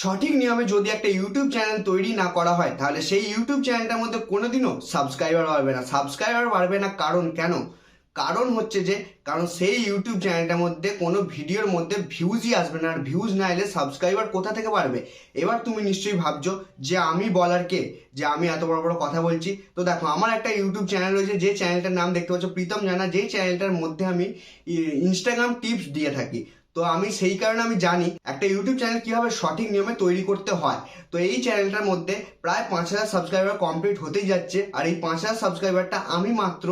সঠিক নিয়মে যদি একটা ইউটিউব চ্যানেল তৈরি না করা হয়, তাহলে সেই ইউটিউব চ্যানেলটার মধ্যে কোনোদিনও সাবস্ক্রাইবার বাড়বে না। সাবস্ক্রাইবার বাড়বে না কারণ কেন? কারণ হচ্ছে যে, কারণ সেই ইউটিউব চ্যানেলটার মধ্যে কোনো ভিডিওর মধ্যে ভিউজই আসবে না। আর ভিউজ না এলে সাবস্ক্রাইবার কোথা থেকে বাড়বে? এবার তুমি নিশ্চয়ই ভাবছ যে আমি বলার কে? যে আমি এত বড় বড় কথা বলছি? তো দেখো, আমার একটা ইউটিউব চ্যানেল রয়েছে, যে চ্যানেলটার নাম দেখতে পাচ্ছ। প্রীতম জানা যেই চ্যানেলটার মধ্যে আমি ইনস্টাগ্রাম টিপস দিয়ে থাকি। তো আমি সেই কারণে আমি জানি একটা ইউটিউব চ্যানেল কীভাবে সঠিক নিয়মে তৈরি করতে হয়। তো এই চ্যানেলটার মধ্যে প্রায় পাঁচ হাজার সাবস্ক্রাইবার কমপ্লিট হতেই যাচ্ছে। আর এই পাঁচ হাজার সাবস্ক্রাইবারটা আমি মাত্র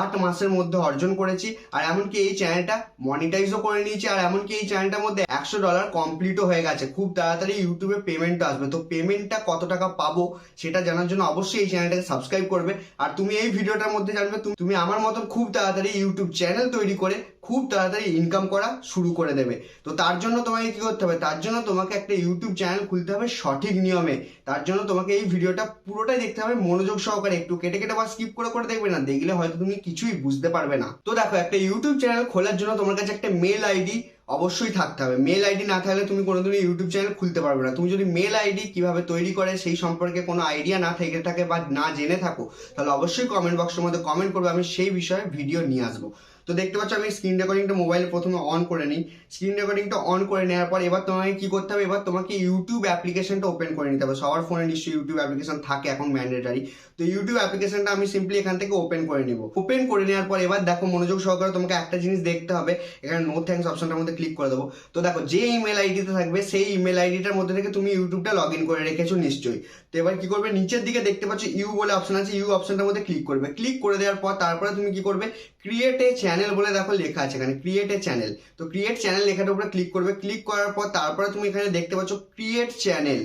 আট মাসের মধ্যে অর্জন করেছি। আর এমনকি এই চ্যানেলটা মনিটাইজও করে নিয়েছি। আর এমনকি এই চ্যানেলটার মধ্যে একশো ডলার কমপ্লিটও হয়ে গেছে। খুব তাড়াতাড়ি ইউটিউবে পেমেন্টও আসবে। তো পেমেন্টটা কত টাকা পাবো সেটা জানার জন্য অবশ্যই এই চ্যানেলটাকে সাবস্ক্রাইব করবে। আর তুমি এই ভিডিওটার মধ্যে জানবে, তুমি আমার মতন খুব তাড়াতাড়ি ইউটিউব চ্যানেল তৈরি করে খুব তাড়াতাড়ি ইনকাম করা শুরু করে দেবে। তো তার জন্য তোমাকে কি করতে হবে? তার জন্য তোমাকে একটা ইউটিউব চ্যানেল খুলতে হবে সঠিক নিয়মে। তার জন্য তোমাকে এই ভিডিওটা পুরোটাই দেখতে হবে মনোযোগ সহকারে। একটু কেটে কেটে বা স্কিপ করে করে দেখবে না। দেখলে হয়তো তুমি কিছুই বুঝতে পারবে না। তো দেখো, একটা ইউটিউব চ্যানেল খোলার জন্য তোমার কাছে একটা মেল আইডি অবশ্যই থাকতে হবে। মেল আইডি না থাকলে তুমি কোনোদিনও ইউটিউব চ্যানেল খুলতে পারবে না। তুমি যদি মেল আইডি কীভাবে তৈরি করে সেই সম্পর্কে কোনো আইডিয়া না থেকে থাকে বা না জেনে থাকো, তাহলে অবশ্যই কমেন্ট বক্সের মধ্যে কমেন্ট করবে। আমি সেই বিষয়ে ভিডিও নিয়ে আসব। তো দেখতে পাচ্ছ আমি স্ক্রিন রেকর্ডিংটা মোবাইলে প্রথমে অন করে নিই। স্ক্রিন রেকর্ডিংটা অন করে নেওয়ার পর এবার তোমাকে কি করতে হবে? এবার তোমাকে ইউটিউব অ্যাপ্লিকেশনটা ওপেন করে নিতে হবে। সবার ফোনে নিশ্চয়ই ইউটিউব অ্যাপ্লিকেশন থাকে এখন ম্যান্ডেটারি তো ইউটিউব অ্যাপ্লিকেশনটা আমি সিম্পলি এখান থেকে ওপেন করে নিব। ওপেন করে নেওয়ার পর এবার দেখো মনোযোগ সহকারে তোমাকে একটা জিনিস দেখতে হবে। এখানে নো থ্যাঙ্কস অপশনটার মধ্যে ক্লিক করে দেবো। তো দেখো যে ইমেল আইডিতে থাকবে, সেই ইমেল আইডিটার মধ্যে থেকে তুমি ইউটিউবটা লগ ইন করে রেখেছো নিশ্চয়ই। তো এবার কি করবে? নিচের দিকে দেখতে পাচ্ছ ইউ বলে অপশন আছে। ইউ অপশনটার মধ্যে ক্লিক করবে। ক্লিক করে দেওয়ার পর তারপরে তুমি কি করবে? ক্রিয়েট এ চ্যানেল বলে দেখো লেখা আছে এখানে ক্রিয়েট এ চ্যানেল তো ক্রিয়েট চ্যানেল লেখাটার উপরে ক্লিক করবে ক্লিক করার পর তারপরে তুমি এখানে দেখতে পাচ্ছ ক্রিয়েট চ্যানেল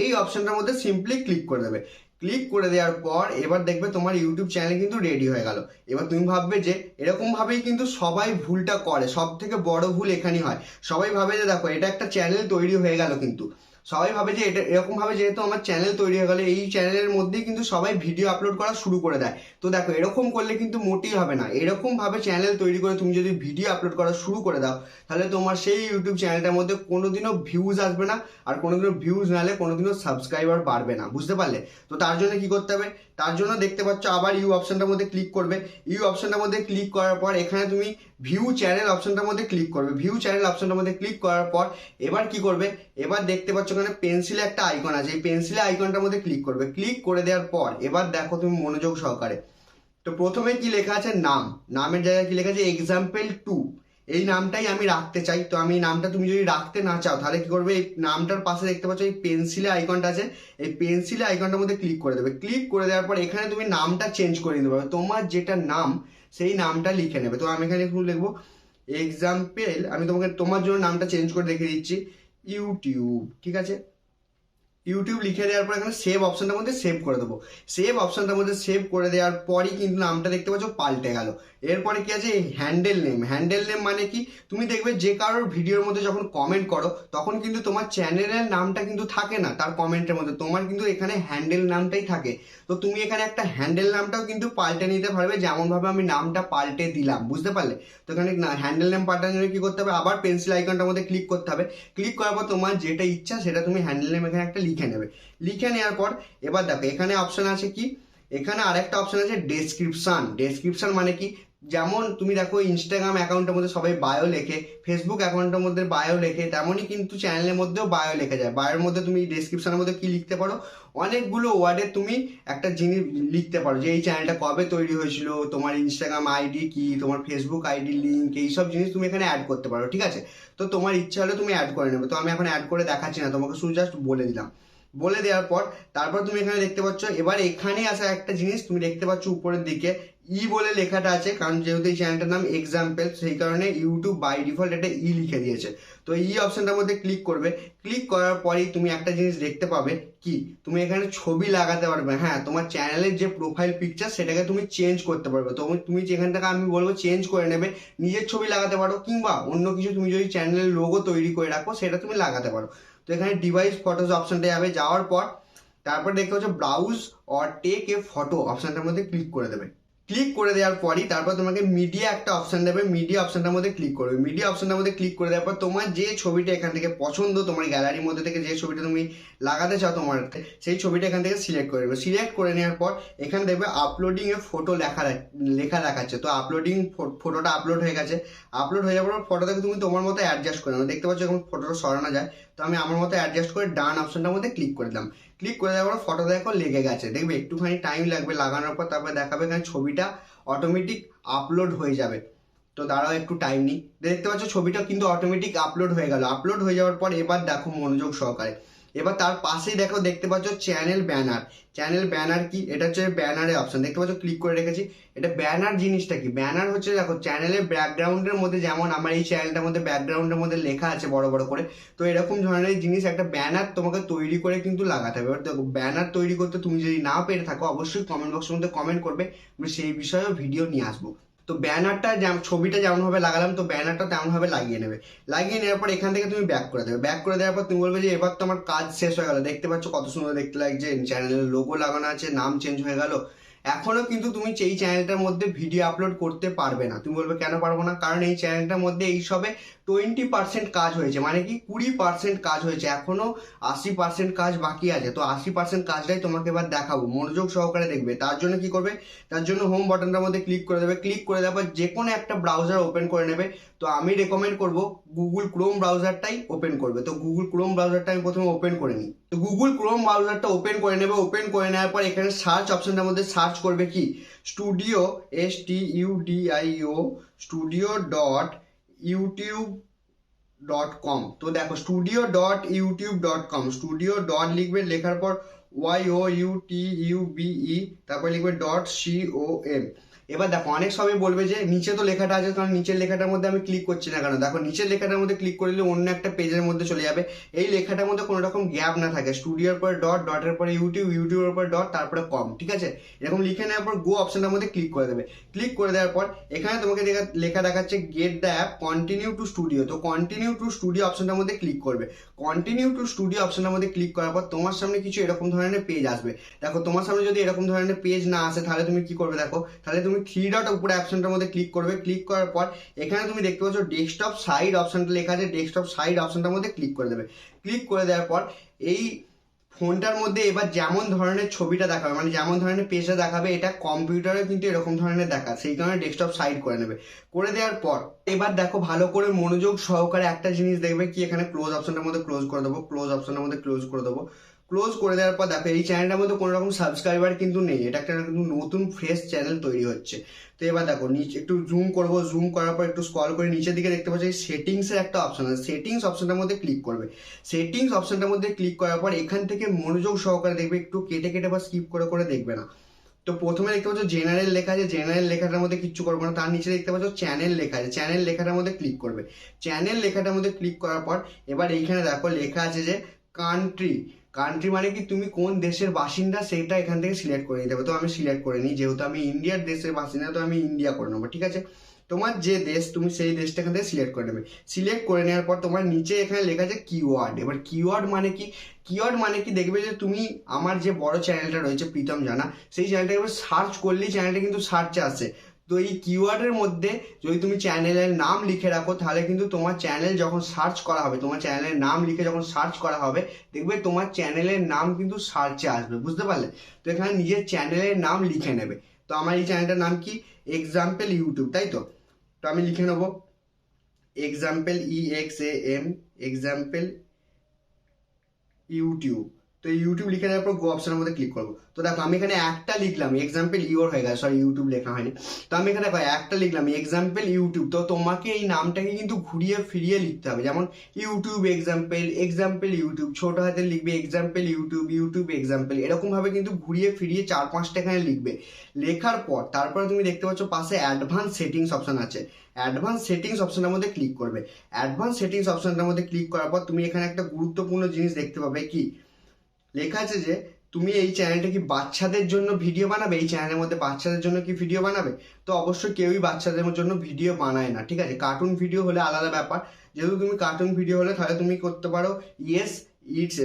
এই অপশনটার মধ্যে সিম্পলি ক্লিক করে দেবে। ক্লিক করে দেওয়ার পর এবার দেখবে তোমার ইউটিউব চ্যানেল কিন্তু রেডি হয়ে গেল। এবার তুমি ভাববে যে এরকমভাবেই কিন্তু সবাই ভুলটা করে সব থেকে বড় ভুল এখানেই হয়। সবাই ভাবে যে দেখো, এটা একটা চ্যানেল তৈরি হয়ে গেল কিন্তু। সবাই ভাবে যে এটা এরকমভাবে যেহেতু আমার চ্যানেল তৈরি হয়ে গেলে, এই চ্যানেলের মধ্যেই কিন্তু সবাই ভিডিও আপলোড করা শুরু করে দেয়। তো দেখো, এরকম করলে কিন্তু মোটেই হবে না। এরকমভাবে চ্যানেল তৈরি করে তুমি যদি ভিডিও আপলোড করা শুরু করে দাও, তাহলে তোমার সেই ইউটিউব চ্যানেলটার মধ্যে কোনোদিনও ভিউজ আসবে না, আর কোনোদিনও ভিউজ না হলে কোনোদিনও সাবস্ক্রাইবার বাড়বে না। বুঝতে পারলে? তো তার জন্য কি করতে হবে? তার জন্য দেখতে পাচ্ছ আবার ইউ অপশনটার মধ্যে ক্লিক করবে। ইউ অপশনটার মধ্যে ক্লিক করার পর এখানে তুমি ভিউ চ্যানেল অপশনটার মধ্যে ক্লিক করবে। ভিউ চ্যানেল অপশনটার মধ্যে ক্লিক করার পর এবার কি করবে? এবার দেখতে পাচ্ছ ওখানে পেন্সিলে একটা আইকন আছে। এই পেন্সিলে আইকনটার মধ্যে ক্লিক করবে। ক্লিক করে দেওয়ার পর এবার দেখো তুমি মনোযোগ সহকারে। তো প্রথমে কি লেখা আছে? নাম। নামের জায়গায় কি লেখা আছে? এক্সাম্পল টু এই নামটাই আমি রাখতে চাই। তো আমি নামটা তুমি যদি রাখতে না চাও, তাহলে কি করবে? এই নামটার পাশে দেখতে পাচ্ছ এই পেন্সিলে আইকনটা আছে। এই পেন্সিলে আইকনটার মধ্যে ক্লিক করে দেবে। ক্লিক করে দেওয়ার পর এখানে তুমি নামটা চেঞ্জ করে নিতে পারবে। তোমার যেটা নাম, সেই নামটা লিখে নেবে। তো আমি এখানে একটু লিখব এক্সাম্পল আমি তোমাকে তোমার জন্য নামটা চেঞ্জ করে রেখে দিচ্ছি। ইউটিউব ঠিক আছে? ইউটিউব লিখে দেওয়ার পর এখানে সেভ অপশনটার মধ্যে সেভ করে দেবো। সেভ অপশনটার মধ্যে সেভ করে দেওয়ার পরই কিন্তু নামটা দেখতে পাচ্ছ পাল্টে গেল। এরপরে কি আছে? হ্যান্ডেল নেম হ্যান্ডেল নেম মানে কি? তুমি দেখবে যে কারোর ভিডিওর মধ্যে যখন কমেন্ট করো, তখন কিন্তু তোমার চ্যানেলের নামটা কিন্তু থাকে না, তার কমেন্টের মধ্যে। তোমার কিন্তু এখানে হ্যান্ডেল নামটাই থাকে। তো তুমি এখানে একটা হ্যান্ডেল নামটাও কিন্তু পাল্টে নিতে পারবে, যেমনভাবে আমি নামটা পাল্টে দিলাম। বুঝতে পারলে? তো এখানে হ্যান্ডেল নেম পাল্টানোর জন্য কি করতে হবে? আবার পেন্সিল আইকনটার মধ্যে ক্লিক করতে হবে। ক্লিক করার পর তোমার যেটা ইচ্ছা, সেটা তুমি হ্যান্ডেল নেম এখানে একটা লিখে নেবে। লিখে নেওয়ার পর, এবার দেখো, এখানে অপশন আছে কি? এখানে আরেকটা অপশন আছে ডেসক্রিপশান ডেসক্রিপশন মানে কি? যেমন তুমি দেখো ইনস্টাগ্রাম অ্যাকাউন্টের মধ্যে সবাই বায়ো লেখে ফেসবুক অ্যাকাউন্টের মধ্যে বায়ো লেখে, তেমনই কিন্তু চ্যানেলের মধ্যেও বায়ো লেখা যায়। বায়োর মধ্যে তুমি ডেসক্রিপশনের মধ্যে কী লিখতে পারো? অনেকগুলো ওয়ার্ডে তুমি একটা জিনিস লিখতে পারো যে, এই চ্যানেলটা কবে তৈরি হয়েছিল? তোমার ইনস্টাগ্রাম আইডি কি? তোমার ফেসবুক আইডি লিঙ্ক এইসব জিনিস তুমি এখানে অ্যাড করতে পারো, ঠিক আছে? তো তোমার ইচ্ছা হলে তুমি অ্যাড করে নেবে। তো আমি এখন অ্যাড করে দেখাচ্ছি না, তোমাকে শুধু জাস্ট বলে দিলাম। বলে দেওয়ার পর, তারপর তুমি এখানে দেখতে পাচ্ছ, এবার এখানে আসা একটা জিনিস তুমি দেখতে পাচ্ছ উপরের দিকে। ই বলে লেখাটা আছে, কারণ যেহেতু এই চ্যানেলটার নাম এক্সাম্পল সেই কারণে ইউটিউব বাই ডিফল্ট এটা ই লিখে দিয়েছে। তো ই অপশনটার মধ্যে ক্লিক করবে। ক্লিক করার পরেই তুমি একটা জিনিস দেখতে পাবে কি? তুমি এখানে ছবি লাগাতে পারবে। হ্যাঁ তোমার চ্যানেলের যে প্রোফাইল পিকচার সেটাকে তুমি চেঞ্জ করতে পারবে। তো তুমি যেখান থেকে আমি বলব চেঞ্জ করে নেবে, নিজের ছবি লাগাতে পারো, কিংবা অন্য কিছু তুমি যদি চ্যানেলের লোগো তৈরি করে রাখো, সেটা তুমি লাগাতে পারো। তো এখানে ডিভাইস ফটোজ অপশনটা যাবে, যাওয়ার পর, তারপর দেখতে পাচ্ছ browse or take a photo অপশনটার মধ্যে ক্লিক করে দেবে। ক্লিক করে দেওয়ার পরই তারপর তোমাকে মিডিয়া একটা অপশন দেবে মিডিয়া অপশনটার মধ্যে ক্লিক করবে। মিডিয়া অপশনটার মধ্যে ক্লিক করে দেওয়ার পর তোমার যে ছবিটা এখান থেকে পছন্দ, তোমার গ্যালারির মধ্যে থেকে যে ছবিটা তুমি লাগাতে চাও তোমার, সেই ছবিটা এখান থেকে সিলেক্ট করে নেবে। সিলেক্ট করে নেওয়ার পর এখানে দেখবে আপলোডিং এ ফটো লেখা লেখা দেখাচ্ছে। তো আপলোডিং ফটোটা আপলোড হয়ে গেছে। আপলোড হয়ে যাওয়ার পর ফটোটাকে তুমি তোমার মতো অ্যাডজাস্ট করে দেখতে পাচ্ছ এখন ফটোটা সরানো যায়। তো আমি আমার মতো অ্যাডজাস্ট করে ডান অপশনটার মধ্যে ক্লিক করে দিলাম। ক্লিক করে দেওয়ার পর ফটো দেখো লেগে গেছে। দেখবে একটুখানি টাইম লাগবে, লাগানোর পর তারপরে দেখাবে এখানে ছবিটা অটোমেটিক আপলোড হয়ে যাবে। তো দাঁড়াও একটু টাইম নিই। দেখতে পাচ্ছ ছবিটা কিন্তু অটোমেটিক আপলোড হয়ে গেল। আপলোড হয়ে যাওয়ার পর এবার দেখো মনোযোগ সহকারে। এবার তার পাশেই দেখো, দেখতে পাচ্ছ চ্যানেল ব্যানার চ্যানেল ব্যানার কি? এটা হচ্ছে ব্যানারের অপশন দেখতে পাচ্ছ ক্লিক করে রেখেছি। এটা ব্যানার জিনিসটা কি? ব্যানার হচ্ছে দেখো চ্যানেলের ব্যাকগ্রাউন্ডের মধ্যে যেমন আমার এই চ্যানেলটার মধ্যে ব্যাকগ্রাউন্ডের মধ্যে লেখা আছে বড় বড় করে, তো এরকম ধরনের জিনিস একটা ব্যানার তোমাকে তৈরি করে কিন্তু লাগাতে হবে। এবার দেখো ব্যানার তৈরি করতে তুমি যদি না পেরে থাকো, অবশ্যই কমেন্ট বক্সের মধ্যে কমেন্ট করবে। আমি সেই বিষয়েও ভিডিও নিয়ে আসব। তো ব্যানারটা ছবিটা যেমনভাবে লাগালাম, তো ব্যানারটা তেমনভাবে লাগিয়ে নেবে। লাগিয়ে নেওয়ার পর এখান থেকে তুমি ব্যাক করে দেবে। ব্যাক করে দেওয়ার পর তুমি বলবে যে, এবার তো আমার কাজ শেষ হয়ে গেল। দেখতে পাচ্ছ কত সুন্দর দেখতে লাগছে। চ্যানেলের লোগো লাগানো আছে, নাম চেঞ্জ হয়ে গেল। এখনও কিন্তু তুমি এই চ্যানেলটার মধ্যে ভিডিও আপলোড করতে পারবে না। তুমি বলবে, কেন পারব না? কারণ এই চ্যানেলটার মধ্যে এই সবে টোয়েন্টি পার্সেন্ট কাজ হয়েছে। মানে কি? কুড়ি পার্সেন্ট কাজ হয়েছে। এখনও আশি পার্সেন্ট কাজ বাকি আছে। তো আশি পার্সেন্ট কাজটাই তোমাকে এবার দেখাবো। মনোযোগ সহকারে দেখবে। তার জন্য কি করবে? তার জন্য হোম বাটনটার মধ্যে ক্লিক করে দেবে। ক্লিক করে দেওয়ার পর যে কোনো একটা ব্রাউজার ওপেন করে নেবে। তো আমি রেকমেন্ড করব গুগল ক্রোম ব্রাউজারটাই ওপেন করবে। তো গুগল ক্রোম ব্রাউজারটা আমি প্রথমে ওপেন করে নিই। তো গুগল ক্রোম ব্রাউজারটা ওপেন করে নেবে। ওপেন করে নেওয়ার পর এখানে সার্চ অপশনটার মধ্যে সার্চ করবে কি? Studio S T U D I O studio dot YouTube dot com তো দেখো studio dot YouTube dot com studio dot লিখবে, লেখার পর Y O U T U B E তারপর লিখবে ডট সি ও এম এবার দেখো, অনেক সবাই বলবে যে নিচে তো লেখাটা আছে কারণ নিচের লেখাটার মধ্যে আমি ক্লিক করছি না কেন? দেখো, নিচের লেখাটার মধ্যে ক্লিক করলে অন্য একটা পেজের মধ্যে চলে যাবে। এই লেখাটার মধ্যে কোনো রকম গ্যাপ না থাকে। স্টুডিওর পরে ডট ডটের পরে ইউটিউব ইউটিউবের পরে ডট তারপরে কম ঠিক আছে? এরকম লিখে নেওয়ার পর গো অপশনটার মধ্যে ক্লিক করে দেবে। ক্লিক করে দেওয়ার পর এখানে তোমাকে লেখা দেখাচ্ছে get the app continue to studio তো কন্টিনিউ টু স্টুডিও অপশনটার মধ্যে ক্লিক করবে। কন্টিনিউ টু স্টুডিও অপশনটার মধ্যে ক্লিক করার পর তোমার সামনে কিছু এরকম ধরনের পেজ আসবে। দেখো, তোমার সামনে যদি এরকম ধরনের পেজ না আসে, তাহলে তুমি কি করবে দেখো? তাহলে তুমি থ্রি ডট উপরে অপশনটার মধ্যে ক্লিক করবে। ক্লিক করার পর এখানে তুমি দেখতে পাচ্ছ ডেস্কটপ সাইড অপশনটা লেখা আছে ডেস্কটপ সাইড অপশনটার মধ্যে ক্লিক করে দেবে। ক্লিক করে দেওয়ার পর এই ফোনটার মধ্যে এবার যেমন ধরনের ছবিটা দেখাবে মানে যেমন ধরনের পেজটা দেখাবে, এটা কম্পিউটারে কিন্তু এরকম ধরনের দেখা সেই কারণে ডেস্কটপ সাইড করে নেবে। করে দেওয়ার পর এবার দেখো ভালো করে মনোযোগ সহকারে একটা জিনিস দেখবে কি, এখানে ক্লোজ অপশনটার মধ্যে ক্লোজ করে দেবো ক্লোজ অপশনের মধ্যে ক্লোজ করে দেবো। ক্লোজ করে দেওয়ার পর দেখো, এই চ্যানেলটার মধ্যে কোনো রকম সাবস্ক্রাইবার কিন্তু নেই। এটা একটা কিন্তু নতুন ফ্রেশ চ্যানেল তৈরি হচ্ছে। তো এবার দেখো, নিচে একটু জুম করব জুম করার পর একটু স্ক্রল করে নিচের দিকে দেখতে পাচ্ছি সেটিংস এর একটা অপশন আছে। সেটিংস অপশনটার মধ্যে ক্লিক করবে। সেটিংস অপশনটার মধ্যে ক্লিক করার পর এখান থেকে মনোযোগ সহকারে দেখবে, একটু কেটে কেটে বা স্কিপ করে করে দেখবে না। তো প্রথমে দেখতে পাচ্ছ জেনারেল লেখা আছে। জেনারেল লেখাটার মধ্যে কিচ্ছু করব না। তার নিচে দেখতে পাচ্ছ চ্যানেল লেখা আছে। চ্যানেল লেখাটার মধ্যে ক্লিক করবে। চ্যানেল লেখাটার মধ্যে ক্লিক করার পর এবার এইখানে দেখো, লেখা আছে যে কান্ট্রি কান্ট্রি মানে কি তুমি কোন দেশের বাসিন্দা সেটা এখান থেকে সিলেক্ট করে নিতে হবে। তো আমি সিলেক্ট করে নিই, যেহেতু আমি ইন্ডিয়ার দেশের বাসিন্দা, তো আমি ইন্ডিয়া করে নেব, ঠিক আছে? তোমার যে দেশ, তুমি সেই দেশটা এখান থেকে সিলেক্ট করে নেবে। সিলেক্ট করে নেওয়ার পর তোমার নিচে এখানে লেখা আছে কিওয়ার্ড এবার কিওয়ার্ড মানে কি? কিওয়ার্ড মানে কি? দেখবে যে তুমি আমার যে বড় চ্যানেলটা রয়েছে, প্রীতম জানা, সেই চ্যানেলটাকে এবার সার্চ করলেই চ্যানেলটা কিন্তু সার্চে আসে। তো এই কিওয়ার্ডের মধ্যে যদি তুমি চ্যানেলের নাম লিখে রাখো, তাহলে কিন্তু তোমার চ্যানেল যখন সার্চ করা হবে, তোমার চ্যানেলের নাম লিখে যখন সার্চ করা হবে, দেখবে তোমার চ্যানেলের নাম কিন্তু সার্চে আসবে, বুঝতে পারলে? তো এখানে নিজের চ্যানেলের নাম লিখে নেবে। তো আমার এই চ্যানেলটার নাম কি? এক্সাম্পল ইউটিউব তাই তো? তো আমি লিখে নেব example E X A M example YouTube তো ইউটিউব লিখে দেওয়ার পর গো অপশনের মধ্যে ক্লিক করব। তো দেখো, আমি এখানে একটা লিখলাম এক্সাম্পল ইউর হয়ে গেছে সরি ইউটিউব লেখা হয়নি। তো আমি এখানে দেখো, একটা লিখলাম এক্সাম্পল ইউটিউব তো তোমাকে এই নামটাকে কিন্তু ঘুরিয়ে ফিরিয়ে লিখতে হবে। যেমন ইউটিউব এক্সাম্পল এক্সাম্পল ইউটিউব ছোট হাতে লিখবে এক্সাম্পল ইউটিউব ইউটিউব এক্সাম্পল এরকমভাবে কিন্তু ঘুরিয়ে ফিরিয়ে চার পাঁচটা এখানে লিখবে। লেখার পর, তারপরে তুমি দেখতে পাচ্ছ পাশে অ্যাডভান্স সেটিংস অপশন আছে। অ্যাডভান্স সেটিংস অপশনের মধ্যে ক্লিক করবে। অ্যাডভান্স সেটিংস অপশনটার মধ্যে ক্লিক করার পর তুমি এখানে একটা গুরুত্বপূর্ণ জিনিস দেখতে পাবে কি? লেখা আছে যে, তুমি এই চ্যানেলটা কি বাচ্চাদের জন্য ভিডিও বানাবে? এই চ্যানেলের মধ্যে বাচ্চাদের জন্য কি ভিডিও বানাবে? তো অবশ্যই কেউই বাচ্চাদের জন্য ভিডিও বানায় না, ঠিক আছে? কার্টুন ভিডিও হলে আলাদা ব্যাপার। যেহেতু তুমি কার্টুন ভিডিও হলে, তাহলে তুমি করতে পারো yes it's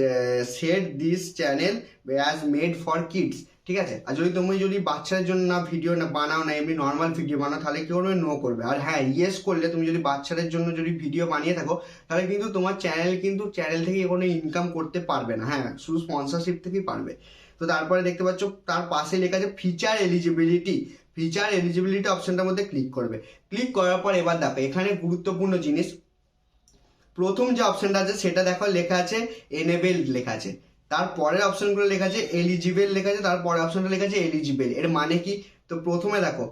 set this channel as made for kids ঠিক আছে? আর যদি তুমি যদি বাচ্চাদের জন্য না ভিডিও না বানাও না, এমনি নর্মাল ভিডিও বানাও, তাহলে কি করবে? নো করবে। আর হ্যাঁ ইয়েস করলে তুমি যদি বাচ্চাদের জন্য যদি ভিডিও বানিয়ে থাকো, তাহলে কিন্তু তোমার চ্যানেল কিন্তু চ্যানেল থেকে কোনো ইনকাম করতে পারবে না। হ্যাঁ শুধু স্পন্সরশিপ থেকেই পারবে। তো তারপরে দেখতে পাচ্ছ, তার পাশে লেখা আছে ফিচার এলিজিবিলিটি ফিচার এলিজিবিলিটি অপশনটার মধ্যে ক্লিক করবে। ক্লিক করার পর এবার দেখো, এখানে গুরুত্বপূর্ণ জিনিস। প্রথম যে অপশনটা আছে, সেটা দেখো, লেখা আছে এনেবেল লেখা আছে। তারপরের অপশনগুলো লেখা আছে এলিজিবেল লেখা আছে তারপরে অপশনটা লেখা আছে এলিজিবেল এর মানে কি? তো প্রথমে দেখো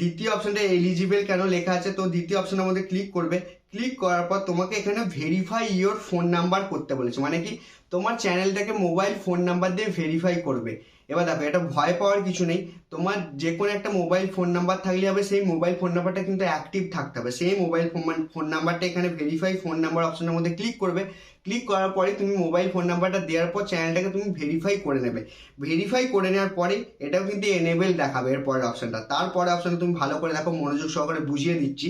দ্বিতীয় অপশনটা এলিজিবেল কেন লেখা আছে? তো দ্বিতীয় অপশনের মধ্যে ক্লিক করবে। ক্লিক করার পর তোমাকে এখানে ভেরিফাই ইয়োর ফোন নাম্বার করতে বলেছে। মানে কি? তোমার চ্যানেলটাকে মোবাইল ফোন নাম্বার দিয়ে ভেরিফাই করবে। এবার দেখো, এটা ভয় পাওয়ার কিছু নেই। তোমার যে কোনো একটা মোবাইল ফোন নাম্বার থাকলে হবে, সেই মোবাইল ফোন নাম্বারটা কিন্তু অ্যাক্টিভ থাকতে হবে। সেই মোবাইল ফোন ফোন নাম্বারটা এখানে ভেরিফাই ফোন নাম্বার অপশনের মধ্যে ক্লিক করবে। ক্লিক করার পরে তুমি মোবাইল ফোন নাম্বারটা দেওয়ার পর চ্যানেলটাকে তুমি ভেরিফাই করে নেবে। ভেরিফাই করে নেওয়ার পরে এটাও কিন্তু এনেবেল দেখাবে এর পরের অপশনটা তারপরে অপশনটা তুমি ভালো করে দেখো, মনোযোগ সহকারে বুঝিয়ে দিচ্ছি।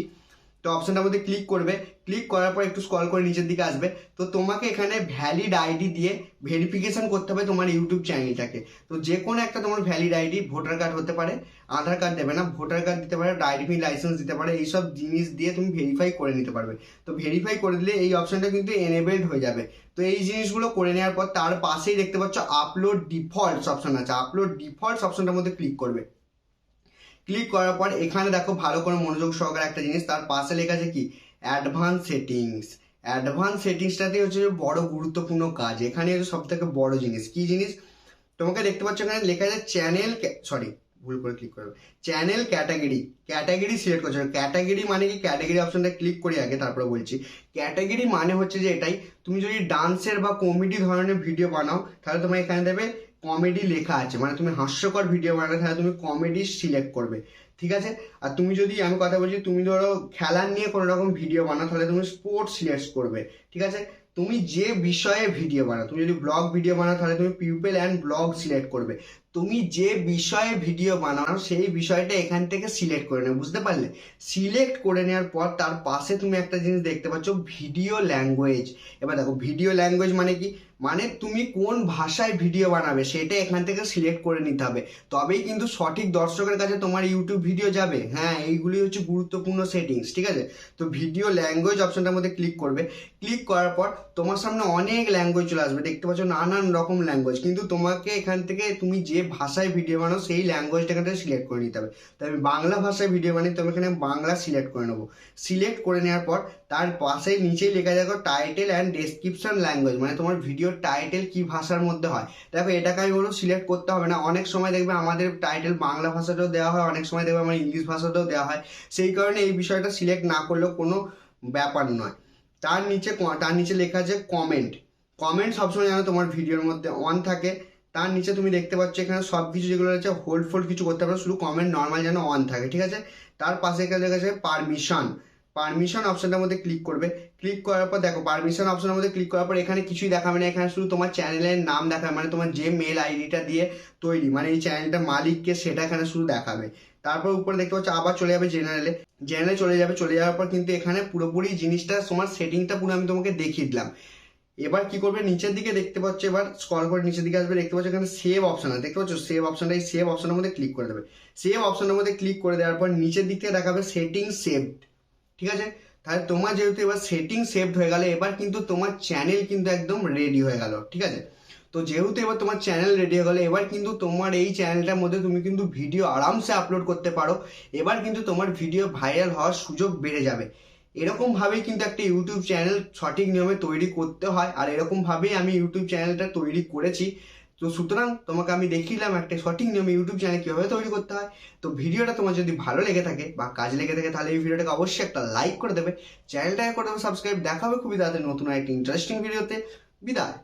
তো অপশনটার মধ্যে ক্লিক করবে। ক্লিক করার পর একটু স্ক্রল করে নিচের দিকে আসবে। তো তোমাকে এখানে ভ্যালিড আইডি দিয়ে ভেরিফিকেশন করতে হবে তোমার ইউটিউব চ্যানেলটাকে তো যে কোনো একটা তোমার ভ্যালিড আইডি ভোটার কার্ড হতে পারে আধার কার্ড দেবে না ভোটার কার্ড দিতে পারে ড্রাইভিং লাইসেন্স দিতে পারে, এইসব জিনিস দিয়ে তুমি ভেরিফাই করে নিতে পারবে। তো ভেরিফাই করে দিলে এই অপশনটা কিন্তু এনেবেলড হয়ে যাবে। তো এই জিনিসগুলো করে নেওয়ার পর তার পাশেই দেখতে পাচ্ছ আপলোড ডিফল্টস অপশন আছে। আপলোড ডিফল্টস অপশনটার মধ্যে ক্লিক করবে। ক্লিক করার পর এখানে দেখো ভালো করে মনোযোগ সহকারে একটা জিনিস, তার পাশে লেখা আছে কি? অ্যাডভান্স সেটিংস অ্যাডভান্স সেটিংসটাতে হচ্ছে বড় গুরুত্বপূর্ণ কাজ। এখানে সব থেকে বড় জিনিস। কি জিনিস? তোমাকে দেখতে পাচ্ছ এখানে লেখা আছে চ্যানেল সরি ভুল করে ক্লিক করবে চ্যানেল ক্যাটাগরি ক্যাটাগরি সিলেক্ট করছে। ক্যাটাগরি মানে কি? ক্যাটাগরি অপশনটা ক্লিক করি আগে, তারপরে বলছি। ক্যাটাগরি মানে হচ্ছে যে এটাই। তুমি যদি ডান্সের বা কমেডি ধরনের ভিডিও বানাও, তাহলে তোমার এখানে দেবে কমেডি লেখা আছে মানে তুমি হাস্যকর ভিডিও বানালে তাহলে তুমি কমেডি সিলেক্ট করবে, ঠিক আছে? আর তুমি যদি, আমি কথা বলছি, তুমি ধরো খেলার নিয়ে কোনো রকম ভিডিও বানাও, তাহলে তুমি স্পোর্টস সিলেক্ট করবে, ঠিক আছে? তুমি যে বিষয়ে ভিডিও বানাও, তুমি যদি ব্লগ ভিডিও বানাও, তাহলে তুমি পিপল অ্যান্ড ব্লগ সিলেক্ট করবে, তুমি যে বিষয়ে ভিডিও বানাও, সেই বিষয়টা এখান থেকে সিলেক্ট করে নেবে বুঝতে পারলে? সিলেক্ট করে নেওয়ার পর তার পাশে তুমি একটা জিনিস দেখতে পাচ্ছ ভিডিও ল্যাঙ্গুয়েজ এবার দেখো ভিডিও ল্যাঙ্গুয়েজ মানে কি? মানে তুমি কোন ভাষায় ভিডিও বানাবে সেটা এখান থেকে সিলেক্ট করে নিতে হবে। তবেই কিন্তু সঠিক দর্শকের কাছে তোমার ইউটিউব ভিডিও যাবে। হ্যাঁ এইগুলি হচ্ছে গুরুত্বপূর্ণ সেটিংস ঠিক আছে? তো ভিডিও ল্যাঙ্গুয়েজ অপশনটার মধ্যে ক্লিক করবে। ক্লিক করার পর তোমার সামনে অনেক ল্যাঙ্গুয়েজ চলে আসবে। দেখতে পাচ্ছ নানান রকম ল্যাঙ্গুয়েজ কিন্তু তোমাকে এখান থেকে তুমি যে ভাষায় ভিডিও বানাও সেই ল্যাঙ্গুয়েজটা এখান থেকে সিলেক্ট করে নিতে হবে। তো আমি বাংলা ভাষায় ভিডিও বানাই তো আমি এখানে বাংলা সিলেক্ট করে নেব। সিলেক্ট করে নেওয়ার পর তার পাশেই নিচেই লেখা দেখো টাইটেল অ্যান্ড ডেসক্রিপশন ল্যাঙ্গুয়েজ মানে তোমার ভিডিওর টাইটেল কি ভাষার মধ্যে হয়। দেখো, এটাকে আমি বলব সিলেক্ট করতে হবে না। অনেক সময় দেখবে আমাদের টাইটেল বাংলা ভাষাতেও দেওয়া হয়, অনেক সময় দেখবে আমার ইংলিশ ভাষাতেও দেওয়া হয়। সেই কারণে এই বিষয়টা সিলেক্ট না করলেও কোনো ব্যাপার নয়। তার নিচে তার নিচে লেখা আছে কমেন্ট কমেন্ট সবসময় যেন তোমার ভিডিওর মধ্যে অন থাকে। তার নিচে তুমি দেখতে পাচ্ছ এখানে সব কিছু যেগুলো আছে হোল্ড ফোল্ড কিছু করতে পারো, শুধু কমেন্ট নর্মাল যেন অন থাকে, ঠিক আছে? তার পাশে লেখা আছে পারমিশন পারমিশন অপশনটার মধ্যে ক্লিক করবে। ক্লিক করার পর দেখো পারমিশন অপশনের মধ্যে ক্লিক করার পর এখানে কিছুই দেখাবে না। এখানে শুধু তোমার চ্যানেলের নাম দেখাবে মানে তোমার যে মেল আইডিটা দিয়ে তৈরি মানে এই চ্যানেলটা মালিককে সেটা এখানে শুধু দেখাবে। তারপর উপরে দেখতে পাচ্ছ, আবার চলে যাবে জেনারেলে জেনারেলে চলে যাবে, চলে যাওয়ার পর কিন্তু এখানে পুরোপুরি জিনিসটা, তোমার সেটিংটা পুরো আমি তোমাকে দেখিয়ে দিলাম। এবার কি করবে, নিচের দিকে দেখতে পাচ্ছ, এবার স্কল করে নিচের দিকে আসবে, দেখতে পাচ্ছ এখানে সেভ অপশন আছে। দেখতে পাচ্ছ সেভ অপশনটা এই সেভ অপশনের মধ্যে ক্লিক করে দেবে। সেভ অপশনের মধ্যে ক্লিক করে দেওয়ার পর নিচের দিক থেকে দেখাবে সেটিং সেভড ঠিক আছে? তাহলে তোমার যেহেতু এবার সেটিং সেভড হয়ে গেল, এবার কিন্তু তোমার চ্যানেল কিন্তু একদম রেডি হয়ে গেল, ঠিক আছে? তো যেহেতু এবার তোমার চ্যানেল রেডি হয়ে গেলো, এবার কিন্তু তোমার এই চ্যানেলটার মধ্যে তুমি কিন্তু ভিডিও আরামসে আপলোড করতে পারো। এবার কিন্তু তোমার ভিডিও ভাইরাল হওয়ার সুযোগ বেড়ে যাবে। এরকমভাবেই কিন্তু একটা ইউটিউব চ্যানেল সঠিক নিয়মে তৈরি করতে হয়, আর এরকমভাবেই আমি ইউটিউব চ্যানেলটা তৈরি করেছি। তো সুতরাং তোমাকে আমি দেখিলাম একটা সঠিক নিয়মে ইউটিউব চ্যানেল কীভাবে তৈরি করতে হয়। তো ভিডিওটা তোমার যদি ভালো লেগে থাকে বা কাজ লেগে থাকে, তাহলে এই ভিডিওটাকে অবশ্যই একটা লাইক করে দেবে। চ্যানেলটাকে করে দেবে সাবস্ক্রাইব দেখাবে খুবই তাড়াতাড়ি নতুন একটা ইন্টারেস্টিং ভিডিওতে বিদায়।